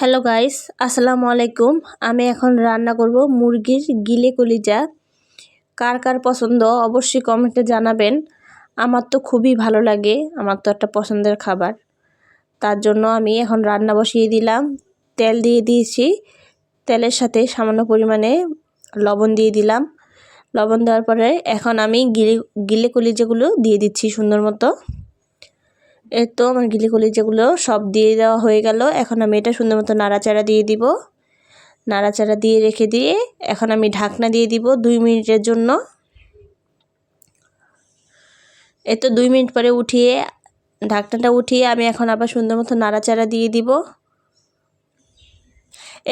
Hello guys আসসালামু আলাইকুম আমি এখন রান্না করব মুরগির গিলে কলিজা। কার কার পছন্দ অবশ্যই কমেন্টে জানাবেন। আমার তো খুবই ভালো লাগে। আমার তো একটা পছন্দের খাবার। তার জন্য আমি এখন রান্না বসিয়ে দিলাম। তেল দিয়ে দিয়েছি। তেলের সাথে সামান্য পরিমাণে লবণ দিয়ে দিলাম। লবণ দেওয়ার পরে এখন আমি গিলে গিলে কলিজাগুলো দিয়ে দিচ্ছি সুন্দর মতো। এই তো আমার গিলি যেগুলো সব দিয়ে দেওয়া হয়ে গেল। এখন আমি এটা সুন্দর মতো নাড়াচাড়া দিয়ে দিব। নাড়াচাড়া দিয়ে রেখে দিয়ে এখন আমি ঢাকনা দিয়ে দিব দুই মিনিটের জন্য। এই তো দুই মিনিট পরে উঠিয়ে, ঢাকনাটা উঠিয়ে আমি এখন আবার সুন্দর মতো নাড়াচাড়া দিয়ে দিব।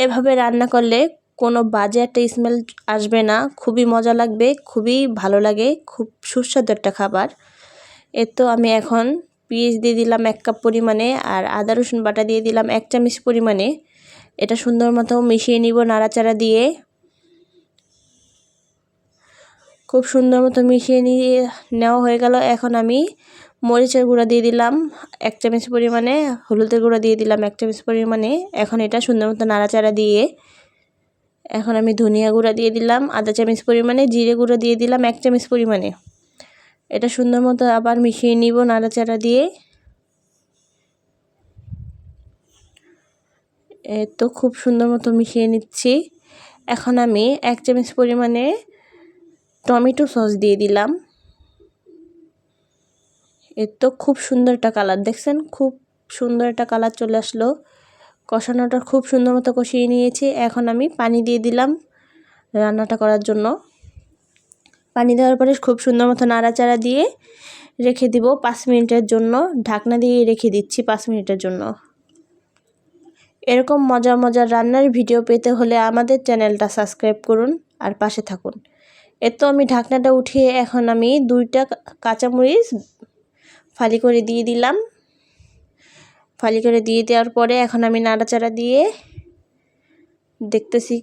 এভাবে রান্না করলে কোনো বাজে একটা স্মেল আসবে না। খুবই মজা লাগবে, খুবই ভালো লাগে, খুব সুস্বাদু একটা খাবার। এ তো আমি এখন পেঁয়াজ দিয়ে দিলাম এক কাপ পরিমাণে আর আদা, রসুন বাটা দিয়ে দিলাম এক চামচ পরিমাণে। এটা সুন্দর মতো মিশিয়ে নিব নাড়াচাড়া দিয়ে। খুব সুন্দর মতো মিশিয়ে নিয়ে নেওয়া হয়ে গেল। এখন আমি মরিচের গুঁড়া দিয়ে দিলাম এক চামচ পরিমাণে, হলুদের গুঁড়া দিয়ে দিলাম এক চামচ পরিমাণে। এখন এটা সুন্দর মতো নাড়াচাড়া দিয়ে এখন আমি ধনিয়া গুঁড়া দিয়ে দিলাম, আধা চামচ পরিমাণে, জিরে গুঁড়া দিয়ে দিলাম এক চামচ পরিমাণে। এটা সুন্দর মতো আবার মিশিয়ে নিব নাড়াচাড়া দিয়ে। তো খুব সুন্দর মতো মিশিয়ে নিচ্ছি। এখন আমি এক চামচ পরিমাণে টমেটো সস দিয়ে দিলাম। এর তো খুব সুন্দর একটা কালার, দেখছেন? খুব সুন্দর একটা কালার চলে আসলো। কষানোটা খুব সুন্দর মতো কষিয়ে নিয়েছি। এখন আমি পানি দিয়ে দিলাম রান্নাটা করার জন্য। পানি দেওয়ার পরে খুব সুন্দর মতো নাড়াচাড়া দিয়ে রেখে দিব পাঁচ মিনিটের জন্য। ঢাকনা দিয়ে রেখে দিচ্ছি পাঁচ মিনিটের জন্য। এরকম মজার মজার রান্নার ভিডিও পেতে হলে আমাদের চ্যানেলটা সাবস্ক্রাইব করুন আর পাশে থাকুন। এর তো আমি ঢাকনাটা উঠিয়ে এখন আমি দুইটা কাঁচামরিচ ফালি করে দিয়ে দিলাম। ফালি করে দিয়ে দেওয়ার পরে এখন আমি নাড়াচাড়া দিয়ে দেখতেছি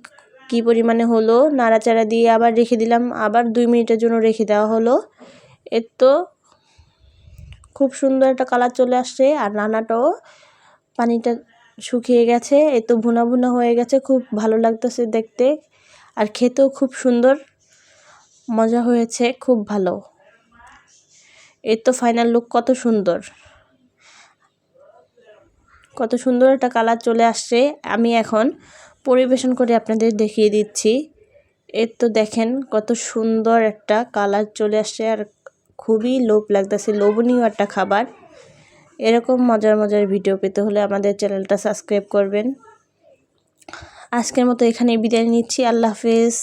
কি পরিমাণে হলো নাড়াচাড়া দিয়ে আবার রেখে দিলাম, আবার দুই মিনিটের জন্য রেখে দেওয়া হলো। এর তো খুব সুন্দর একটা কালার চলে আসছে আর রান্নাটাও পানিটা শুকিয়ে গেছে এই তো ভুনা ভুনা হয়ে গেছে, খুব ভালো লাগতেছে দেখতে আর খেতেও খুব সুন্দর, মজা হয়েছে, খুব ভালো। এর তো ফাইনাল লুক কত সুন্দর। কত সুন্দর একটা কালার চলে আসছে, আমি এখন পরিবেশন করে আপনাদের দেখিয়ে দিচ্ছি। এর তো দেখেন কত সুন্দর একটা কালার চলে আসছে আর খুবই লোভ লাগতেছে, লোভনীয় একটা খাবার। এরকম মজার মজার ভিডিও পেতে হলে আমাদের চ্যানেলটা সাবস্ক্রাইব করবেন। আজকের মতো এখানে বিদায় নিচ্ছি, আল্লাহ হাফেজ।